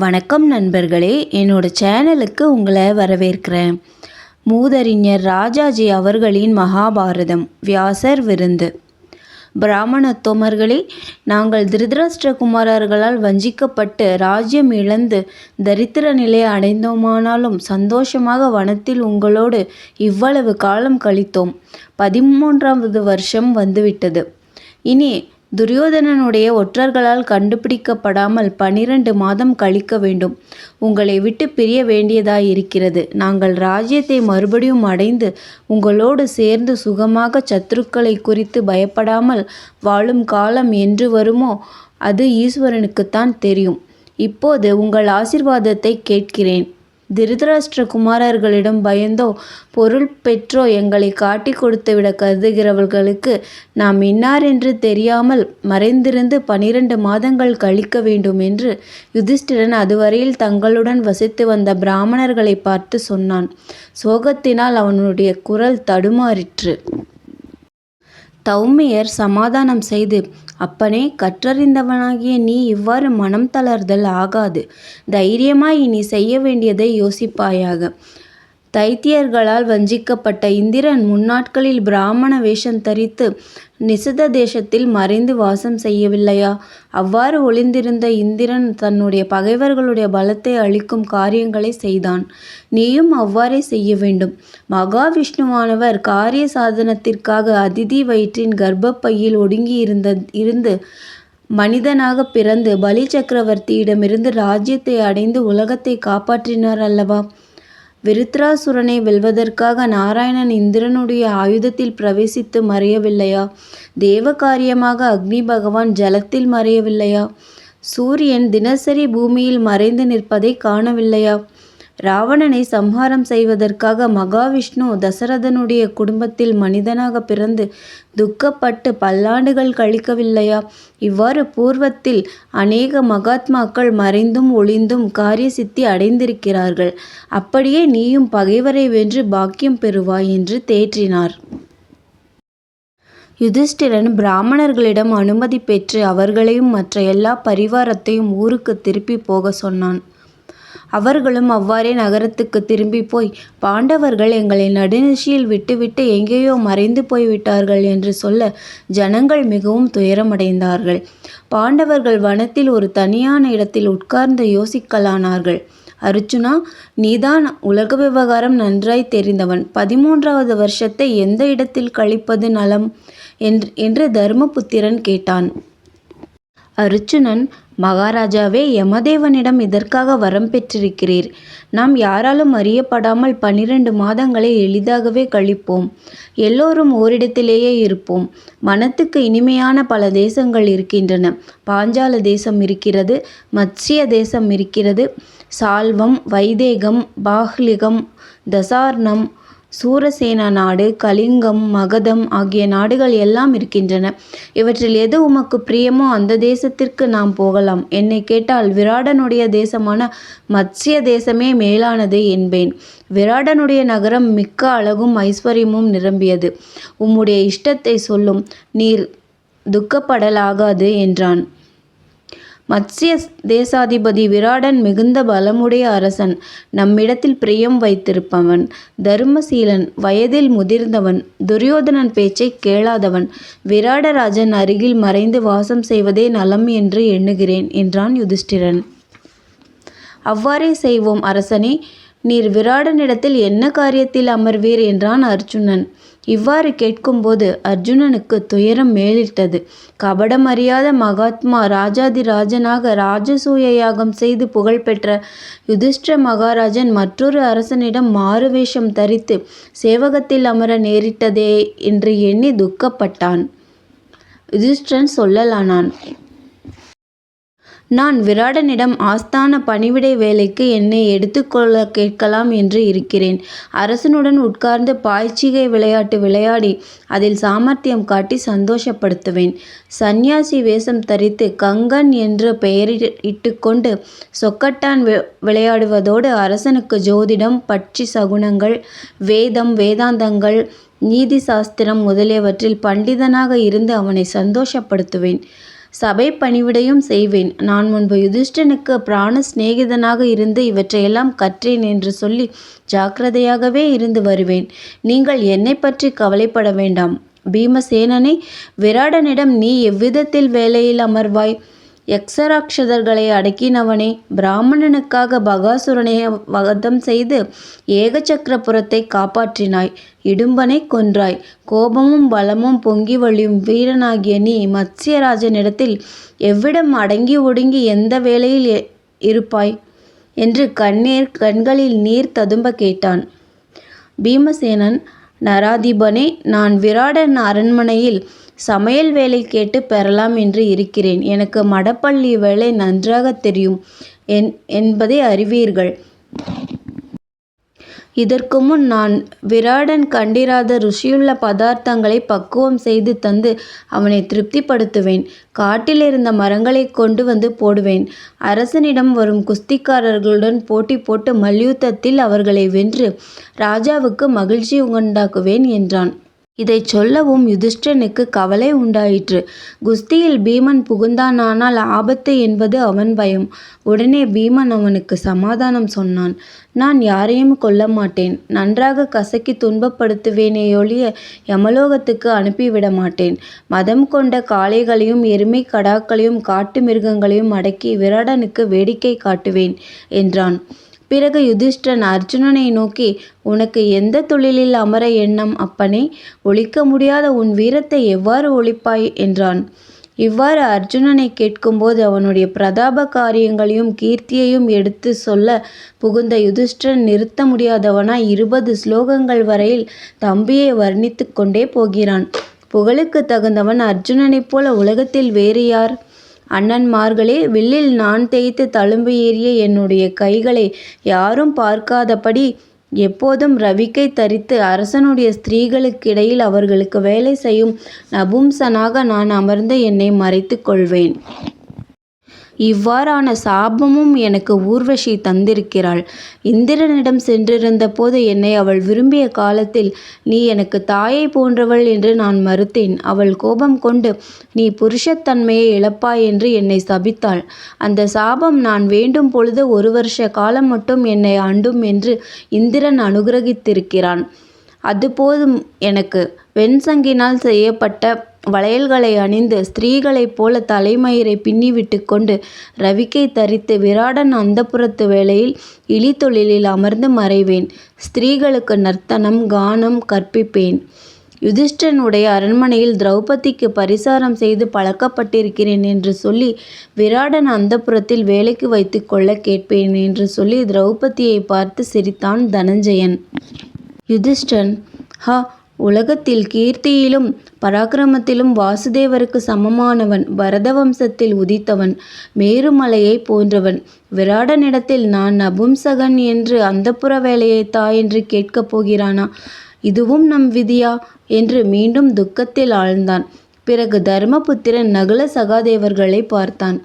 வணக்கம் நண்பர்களே என்னோட சேனலுக்கு உங்களை வரவேற்கிறேன். மூதறிஞர் ராஜாஜி அவர்களின் மகாபாரதம் வியாசர் விருந்து. பிராமணத்தோமர்களே நாங்கள் திருதராஷ்டிரகுமாரர்களால் வஞ்சிக்கப்பட்டு ராஜ்யம் இழந்து தரித்திர நிலை அடைந்தோமானாலும் சந்தோஷமாக வனத்தில் உங்களோடு இவ்வளவு காலம் கழித்தோம். பதிமூன்றாவது வருஷம் வந்துவிட்டது. இனி துரியோதனனுடைய ஒற்றர்களால் கண்டுபிடிக்கப்படாமல் பனிரெண்டு மாதம் கழிக்க வேண்டும். உங்களை விட்டு பிரிய வேண்டியதாயிருக்கிறது. நாங்கள் ராஜ்யத்தை மறுபடியும் அடைந்து உங்களோடு சேர்ந்து சுகமாக சத்துருக்களை குறித்து பயப்படாமல் வாழும் காலம் என்று வருமோ? அது ஈஸ்வரனுக்குத்தான் தெரியும். இப்போது உங்கள் ஆசிர்வாதத்தை கேட்கிறேன். திருதராஷ்டிர குமாரர்களிடம் பயந்தோ பொருள் பெற்றோ எங்களை காட்டிக் கொடுத்துவிட கருதுகிறவர்களுக்கு நாம் இன்னார் என்று தெரியாமல் மறைந்திருந்து பனிரெண்டு மாதங்கள் கழிக்க வேண்டும் என்று யுதிஷ்டிரன் அதுவரையில் தங்களுடன் வசித்து வந்த பிராமணர்களை பார்த்து சொன்னான். சோகத்தினால் அவனுடைய குரல் தடுமாறிற்று. தௌமியர் சமாதானம் செய்து அப்பனே கற்றறிந்தவனாகிய நீ இவ்வாறு மனம் தளர்தல் ஆகாது. தைரியமாய் இனி செய்ய வேண்டியதை யோசிப்பாயாக. தைத்தியர்களால் வஞ்சிக்கப்பட்ட இந்திரன் முன்னாட்களில் பிராமண வேஷம் தரித்து நிசித தேசத்தில் மறைந்து வாசம் செய்யவில்லையா? அவ்வாறு ஒளிந்திருந்த இந்திரன் தன்னுடைய பகைவர்களுடைய பலத்தை அளிக்கும் காரியங்களை செய்தான். நீயும் அவ்வாறே செய்ய வேண்டும். மகாவிஷ்ணுவானவர் காரிய சாதனத்திற்காக அதிதி வயிற்றின் கர்ப்பப்பையில் ஒடுங்கி இருந்த இருந்து மனிதனாக பிறந்து பலி சக்கரவர்த்தியிடமிருந்து ராஜ்யத்தை அடைந்து உலகத்தை காப்பாற்றினார் அல்லவா? விருத்ராசுரனை வெல்வதற்காக நாராயணன் இந்திரனுடைய ஆயுதத்தில் பிரவேசித்து மறையவில்லையா? தேவ காரியமாக அக்னி பகவான் ஜலத்தில் மறையவில்லையா? சூரியன் தினசரி பூமியில் மறைந்து நிற்பதை காணவில்லையா? ராவணனை சம்ஹாரம் செய்வதற்காக மகாவிஷ்ணு தசரதனுடைய குடும்பத்தில் மனிதனாக பிறந்து துக்கப்பட்டு பல்லாண்டுகள் கழிக்கவில்லையா? இவ்வாறு பூர்வத்தில் அநேக மகாத்மாக்கள் மறைந்தும் ஒளிந்தும் காரிய சித்தி அடைந்திருக்கிறார்கள். அப்படியே நீயும் பகைவரை வென்று பாக்கியம் பெறுவாய் என்று தேற்றினார். யுதிஷ்டிரன் பிராமணர்களிடம் அனுமதி பெற்று அவர்களையும் மற்ற எல்லா பரிவாரத்தையும் ஊருக்கு திருப்பி போக சொன்னான். அவர்களும் அவ்வாறே நகரத்துக்கு திரும்பி போய் பாண்டவர்கள் எங்களை நடுநிசியில் விட்டுவிட்டு எங்கேயோ மறைந்து போய்விட்டார்கள் என்று சொல்ல ஜனங்கள் மிகவும் துயரமடைந்தார்கள். பாண்டவர்கள் வனத்தில் ஒரு தனியான இடத்தில் உட்கார்ந்து யோசிக்கலானார்கள். அர்ஜுனா நீதான் உலக விவகாரம் நன்றாய் தெரிந்தவன். பதிமூன்றாவது வருஷத்தை எந்த இடத்தில் கழிப்பது நலம்? என்று தர்மபுத்திரன் கேட்டான். அருச்சுனன் மகாராஜாவே யமதேவனிடம் இதற்காக வரம் பெற்றிருக்கிறீர். நாம் யாராலும் அறியப்படாமல் பனிரெண்டு மாதங்களை எளிதாகவே கழிப்போம். எல்லோரும் ஓரிடத்திலேயே இருப்போம். மனத்துக்கு இனிமையான பல தேசங்கள் இருக்கின்றன. பாஞ்சால தேசம் இருக்கிறது மத்ஸ்ய தேசம் இருக்கிறது. சால்வம் வைதேகம் பாஹ்லிகம் தசார்ணம் சூரசேனா நாடு கலிங்கம் மகதம் ஆகிய நாடுகள் எல்லாம் இருக்கின்றன. இவற்றில் எது உமக்கு பிரியமோ அந்த தேசத்திற்கு நாம் போகலாம். என்னை கேட்டால் விராடனுடைய தேசமான மத்ஸ்ய தேசமே மேலானது என்பேன். விராடனுடைய நகரம் மிக்க அழகும் ஐஸ்வர்யமும் நிரம்பியது. உம்முடைய இஷ்டத்தை சொல்லும். நீர் துக்கப்படலாகாது என்றான். மத்ஸ்ய தேசாதிபதி விராடன் மிகுந்த பலமுடைய அரசன். நம்மிடத்தில் பிரியம் வைத்திருப்பவன் தர்மசீலன் வயதில் முதிர்ந்தவன் துரியோதனன் பேச்சை கேளாதவன். விராடராஜன் அருகில் மறைந்து வாசம் செய்வதே நலம் என்று எண்ணுகிறேன் என்றான் யுதிஷ்டிரன். அவ்வாறே செய்வோம் அரசனே நீர் விராடனிடத்தில் என்ன காரியத்தில் அமர்வீர் என்றான் அர்ஜுனன். இவ்வாறு கேட்கும்போது அர்ஜுனனுக்கு துயரம் மேலிட்டது. கபடம் அறியாத மகாத்மா ராஜாதி ராஜனாக ராஜசூய யாகம் செய்து புகழ்பெற்ற யுதிஷ்ட மகாராஜன் மற்றொரு அரசனிடம் மாறுவேஷம் தரித்து சேவகத்தில் அமர நேரிட்டதே என்று எண்ணி துக்கப்பட்டான். யுதிஷ்டன் சொல்லலானான். நான் விராடனிடம் ஆஸ்தான பணிவிடை வேலைக்கு என்னை எடுத்துக்கொள்ள கேட்கலாம் என்று இருக்கிறேன். அரசனுடன் உட்கார்ந்து பாய்ச்சிகை விளையாட்டு விளையாடி அதில் சாமர்த்தியம் காட்டி சந்தோஷப்படுத்துவேன். சந்நியாசி வேஷம் தரித்து கங்கன் என்று பெயரிட்டுக்கொண்டு சொக்கட்டான் விளையாடுவதோடு அரசனுக்கு ஜோதிடம் பட்சி சகுனங்கள் வேதம் வேதாந்தங்கள் நீதி சாஸ்திரம் முதலியவற்றில் பண்டிதனாக இருந்து அவனை சந்தோஷப்படுத்துவேன். சபை பணிவிடையும் செய்வேன். நான் முன்பு யுதிஷ்டனுக்கு பிராண சிநேகிதனாக இருந்து இவற்றையெல்லாம் கற்றேன் என்று சொல்லி ஜாக்கிரதையாகவே இருந்து வருவேன். நீங்கள் என்னை பற்றி கவலைப்பட வேண்டாம். பீமசேனனை விராடனிடம் நீ எவ்விதத்தில் வேலையில் அமர்வாய்? யக்ஷராட்சதர்களை அடக்கினவனே பிராமணனுக்காக பகாசுரனை வதம் செய்து ஏகசக்கரபுரத்தை காப்பாற்றினாய். இடும்பனை கொன்றாய். கோபமும் பலமும் பொங்கி வழியும் வீரனாகிய நீ மத்ஸ்யராஜனிடத்தில் எவ்விடம் அடங்கி ஒடுங்கி எந்த வேளையில் இருப்பாய்? என்று கண்ணீர் கண்களில் நீர் ததும்ப கேட்டான். பீமசேனன் நராதிபனே நான் விராடன் அரண்மனையில் சமையல் வேலை கேட்டு பெறலாம் என்று இருக்கிறேன். எனக்கு மடப்பள்ளி வேலை நன்றாக தெரியும் என் என்பதை அறிவீர்கள். இதற்கு முன் நான் விராடன் கண்டிராத ருசியுள்ள பதார்த்தங்களை பக்குவம் செய்து தந்து அவனை திருப்திப்படுத்துவேன். காட்டில் இருந்த மரங்களை கொண்டு வந்து போடுவேன். அரசனிடம் வரும் குஸ்திக்காரர்களுடன் போட்டி போட்டு மல்யுத்தத்தில் அவர்களை வென்று ராஜாவுக்கு மகிழ்ச்சி உண்டாக்குவேன் என்றான். இதைச் சொல்லவும் யுதிஷ்டனுக்கு கவலை உண்டாயிற்று. குஸ்தியில் பீமன் புகுந்தானானால் ஆபத்து என்பது அவன் பயம். உடனே பீமன் அவனுக்கு சமாதானம் சொன்னான். நான் யாரையும் கொல்ல மாட்டேன். நன்றாகக் கசக்கித் துன்பப்படுத்துவேனேயொழிய யமலோகத்துக்கு அனுப்பிவிட மாட்டேன். மதம் கொண்ட காளைகளையும் எருமைக் கடாக்களையும் காட்டு மிருகங்களையும் அடக்கி விராடனுக்கு வேடிக்கை காட்டுவேன் என்றான். பிறகு யுதிஷ்டன் அர்ஜுனனை நோக்கி உனக்கு எந்த தொழிலில் அமர எண்ணம் அப்பனே? ஒழிக்க முடியாத உன் வீரத்தை எவ்வாறு ஒழிப்பாய்? என்றான். இவ்வாறு அர்ஜுனனை கேட்கும்போது அவனுடைய பிரதாப காரியங்களையும் கீர்த்தியையும் எடுத்து சொல்ல புகுந்த யுதிஷ்டன் நிறுத்த முடியாதவனாய் இருபது ஸ்லோகங்கள் வரையில் தம்பியை வர்ணித்து கொண்டே போகிறான். புகழுக்கு தகுந்தவன் அர்ஜுனனைப் போல உலகத்தில் வேறு யார்? அண்ணன்மார்களே வில்லில் நான் தேய்த்து தழும்பு ஏறிய என்னுடைய கைகளை யாரும் பார்க்காதபடி எப்போதும் ரவிக்கை தரித்து அரசனுடைய ஸ்திரீகளுக்கிடையில் அவர்களுக்கு வேலை செய்யும் நபும்சனாக நான் அமர்ந்து என்னை மறைத்து கொள்வேன். இவ்வாறான சாபமும் எனக்கு ஊர்வசி தந்திருக்கிறாள். இந்திரனிடம் சென்றிருந்த போது என்னை அவள் விரும்பிய காலத்தில் நீ எனக்கு தாயை போன்றவள் என்று நான் மறுத்தேன். அவள் கோபம் கொண்டு நீ புருஷத்தன்மையை இழப்பாய் என்று என்னை சபித்தாள். அந்த சாபம் நான் வேண்டும் பொழுது ஒரு வருஷ காலம் மட்டும் என்னை அண்டும் என்று இந்திரன் அனுகிரகித்திருக்கிறான். அது போதும் எனக்கு. வெண்சங்கினால் செய்யப்பட்ட வளையல்களை அணிந்து ஸ்திரீகளைப் போல தலைமயிரை பின்னிவிட்டு கொண்டு ரவிக்கை தரித்து விராடன் அந்தப்புரத்து வேளையில் இழிதொழிலில் அமர்ந்து மறைவேன். ஸ்திரீகளுக்கு நர்த்தனம் கானம் கற்பிப்பேன். யுதிஷ்டனுடைய அரண்மனையில் திரௌபதிக்கு பரிசாரம் செய்து பழக்கப்பட்டிருக்கிறேன் என்று சொல்லி விராடன் அந்தப்புரத்தில் வேலைக்கு வைத்துக் கொள்ளக் கேட்பேன் என்று சொல்லி திரௌபதியைப் பார்த்து சிரித்தான் தனஞ்சயன். யுதிஷ்டன் ஹ உலகத்தில் கீர்த்தியிலும் பராக்கிரமத்திலும் வாசுதேவருக்கு சமமானவன் பரத வம்சத்தில் உதித்தவன் மேருமலையைப் போன்றவன். விராடனிடத்தில் நான் நபும்சகன் என்று அந்தப்புர வேலையை தா என்று கேட்கப் போகிறானா? இதுவும் நம் விதியா? என்று மீண்டும் துக்கத்தில் ஆழ்ந்தான். பிறகு தர்மபுத்திரன் நகுல சகாதேவர்களை பார்த்தான்.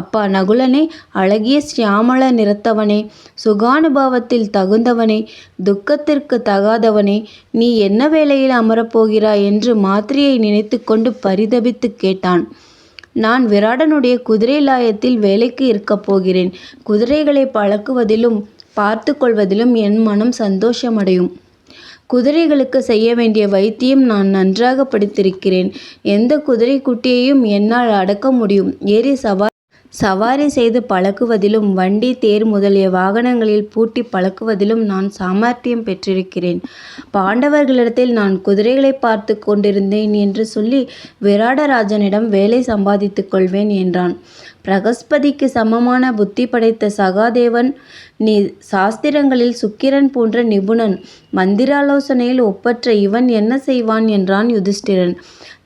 அப்பா நகுலனே அழகிய சியாமள நிறத்தவனே சுகானுபவத்தில் தகுந்தவனே துக்கத்திற்கு தகாதவனே நீ என்ன வேலையில் அமரப்போகிறாய் என்று மாத்திரையை நினைத்து கொண்டு பரிதபித்து கேட்டான். நான் விராடனுடைய குதிரை லாயத்தில் வேலைக்கு இருக்கப் போகிறேன். குதிரைகளை பழக்குவதிலும் பார்த்து கொள்வதிலும் என் மனம் சந்தோஷமடையும். குதிரைகளுக்கு செய்ய வேண்டிய வைத்தியம் நான் நன்றாக படித்திருக்கிறேன். எந்த குதிரை குட்டியையும் என்னால் அடக்க முடியும். ஏறி சவாரி சவாரி செய்து பழக்குவதிலும் வண்டி தேர் முதலிய வாகனங்களில் பூட்டி பழக்குவதிலும் நான் சாமர்த்தியம் பெற்றிருக்கிறேன். பாண்டவர்களிடத்தில் நான் குதிரைகளை பார்த்து கொண்டிருந்தேன் என்று சொல்லி விராடராஜனிடம் வேலை சம்பாதித்துக் கொள்வேன் என்றான். பிரகஸ்பதிக்கு சமமான புத்தி படைத்த சகாதேவன் நீ சாஸ்திரங்களில் சுக்கிரன் போன்ற நிபுணன் மந்திராலோசனையில் ஒப்பற்ற இவன் என்ன செய்வான் என்றான் யுதிஷ்டிரன்.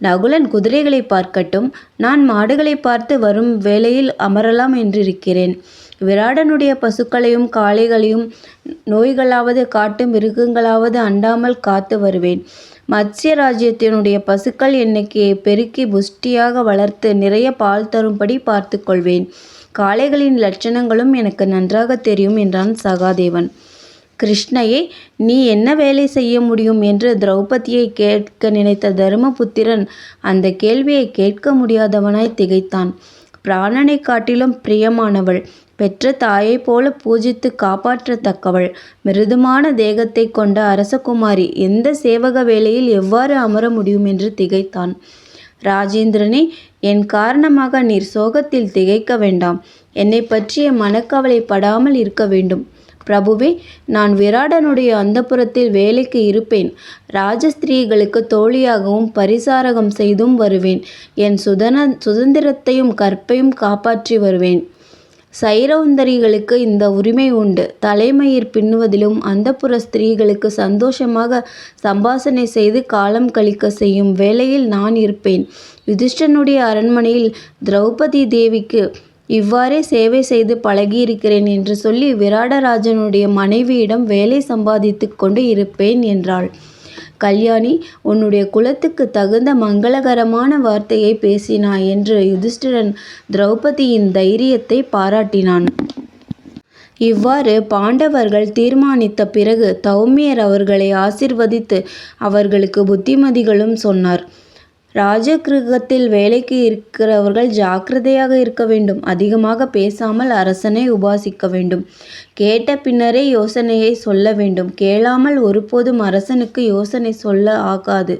நகுலன் குதிரைகளை பார்க்கட்டும் நான் மாடுகளை பார்த்து வரும் வேளையில் அமரலாம் என்றிருக்கிறேன். விராடனுடைய பசுக்களையும் காளைகளையும் நோய்களாவது காட்டு மிருகங்களாவது அண்டாமல் காத்து வருவேன். மத்ஸ்ய ராஜ்யத்தினுடைய பசுக்கள் எண்ணிக்கையை பெருக்கி புஷ்டியாக வளர்த்து நிறைய பால் தரும்படி பார்த்து கொள்வேன். காளைகளின் லட்சணங்களும் எனக்கு நன்றாக தெரியும் என்றான் சகாதேவன். கிருஷ்ணையே நீ என்ன வேலை செய்ய முடியும் என்று திரௌபதியை கேட்க நினைத்த தருமபுத்திரன் அந்த கேள்வியை கேட்க முடியாதவனாய் திகைத்தான். பிராணனை காட்டிலும் பிரியமானவள். பெற்ற தாயைப் போல பூஜித்து காப்பாற்றத்தக்கவள். மிருதுமான தேகத்தை கொண்ட அரசகுமாரி எந்த சேவக வேலையில் எவ்வாறு அமர முடியும் என்று திகைத்தான். ராஜேந்திரனே என் காரணமாக நீர் சோகத்தில் திகைக்க வேண்டாம். என்னை பற்றிய மனக்கவலை படாமல் இருக்க வேண்டும். பிரபுவே நான் விராடனுடைய அந்தப்புறத்தில் வேலைக்கு இருப்பேன். ராஜஸ்திரீகளுக்கு தோழியாகவும் பரிசாரகம் செய்தும் வருவேன். என் சுதன சுதந்திரத்தையும் கற்பையும் காப்பாற்றி வருவேன். சைரௌந்தரிகளுக்கு இந்த உரிமை உண்டு. தலைமயிர் பின்னுவதிலும் அந்தப்புர ஸ்திரீகளுக்கு சந்தோஷமாக சம்பாசனை செய்து காலம் கழிக்க செய்யும் வேளையில் நான் இருப்பேன். யுதிஷ்டனுடைய அரண்மனையில் திரௌபதி தேவிக்கு இவ்வாறே சேவை செய்து பழகியிருக்கிறேன் என்று சொல்லி விராடராஜனுடைய மனைவியிடம் வேலை சம்பாதித்து கொண்டு இருப்பேன் என்றாள். கல்யாணி உன்னுடைய குலத்துக்கு தகுந்த மங்களகரமான வார்த்தையை பேசினாய் என்று யுதிஷ்டிரன் திரௌபதியின் தைரியத்தை பாராட்டினான். இவ்வாறு பாண்டவர்கள் தீர்மானித்த பிறகு தௌமியர் அவர்களை ஆசிர்வதித்து அவர்களுக்கு புத்திமதிகளும் சொன்னார். ராஜகிருகத்தில் வேலைக்கு இருக்கிறவர்கள் ஜாக்கிரதையாக இருக்க வேண்டும். அதிகமாக பேசாமல் அரசனை உபாசிக்க வேண்டும். கேட்ட பின்னரே யோசனையை சொல்ல வேண்டும். கேளாமல் ஒருபோதும் அரசனுக்கு யோசனை சொல்ல ஆகாது.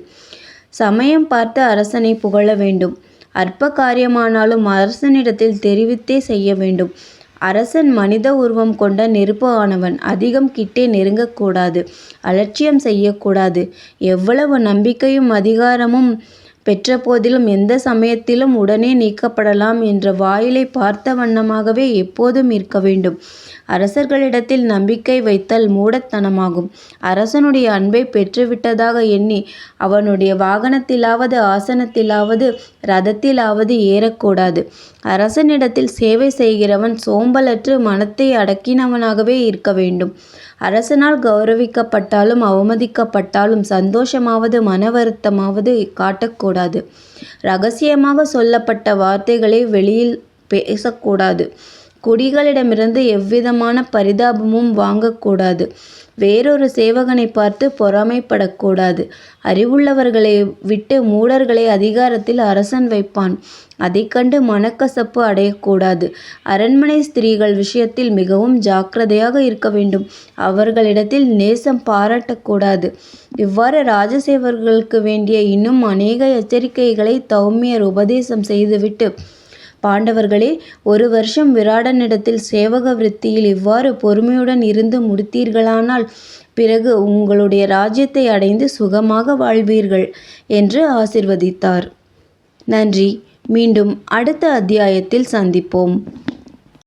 சமயம் பார்த்து அரசனை புகழ வேண்டும். அற்ப காரியமானாலும் அரசனிடத்தில் தெரிவித்தே செய்ய வேண்டும். அரசன் மனித உருவம் கொண்ட நெருப்பு ஆனவன் அதிகம் கிட்டே நெருங்கக்கூடாது. அலட்சியம் செய்யக்கூடாது. எவ்வளவு நம்பிக்கையும் அதிகாரமும் பெற்ற போதிலும் எந்த சமயத்திலும் உடனே நீக்கப்படலாம் என்ற வாயிலை பார்த்த வண்ணமாகவே எப்போதும் இருக்க வேண்டும். அரசர்களிடத்தில் நம்பிக்கை வைத்தல் மூடத்தனமாகும். அரசனுடைய அன்பை பெற்றுவிட்டதாக எண்ணி அவனுடைய வாகனத்திலாவது ஆசனத்திலாவது ரதத்திலாவது ஏறக்கூடாது. அரசனிடத்தில் சேவை செய்கிறவன் சோம்பலற்று மனத்தை அடக்கினவனாகவே இருக்க வேண்டும். அரசனால் கௌரவிக்கப்பட்டாலும் அவமதிக்கப்பட்டாலும் சந்தோஷமாவது மன வருத்தமாவது காட்டக்கூடாது. ரகசியமாக சொல்லப்பட்ட வார்த்தைகளை வெளியில் பேசக்கூடாது. குடிகளிடமிருந்து எவ்விதமான பரிதாபமும் வாங்கக்கூடாது. வேறொரு சேவகனை பார்த்து பொறாமைப்படக்கூடாது. அறிவுள்ளவர்களை விட்டு மூடர்களை அதிகாரத்தில் அரசன் வைப்பான். அதை கண்டு மனக்கசப்பு அடையக்கூடாது. அரண்மனை ஸ்திரீகள் விஷயத்தில் மிகவும் ஜாக்கிரதையாக இருக்க வேண்டும். அவர்களிடத்தில் நேசம் பாராட்டக்கூடாது. இவ்வாறு ராஜசேவர்களுக்கு வேண்டிய இன்னும் அநேக எச்சரிக்கைகளை தௌமியர் உபதேசம் செய்துவிட்டு பாண்டவர்களே ஒரு வருஷம் விராடனிடத்தில் சேவக விருத்தியில் இவ்வாறு பொறுமையுடன் இருந்து முடித்தீர்களானால் பிறகு உங்களுடைய ராஜ்யத்தை அடைந்து சுகமாக வாழ்வீர்கள் என்று ஆசிர்வதித்தார். நன்றி. மீண்டும் அடுத்த அத்தியாயத்தில் சந்திப்போம்.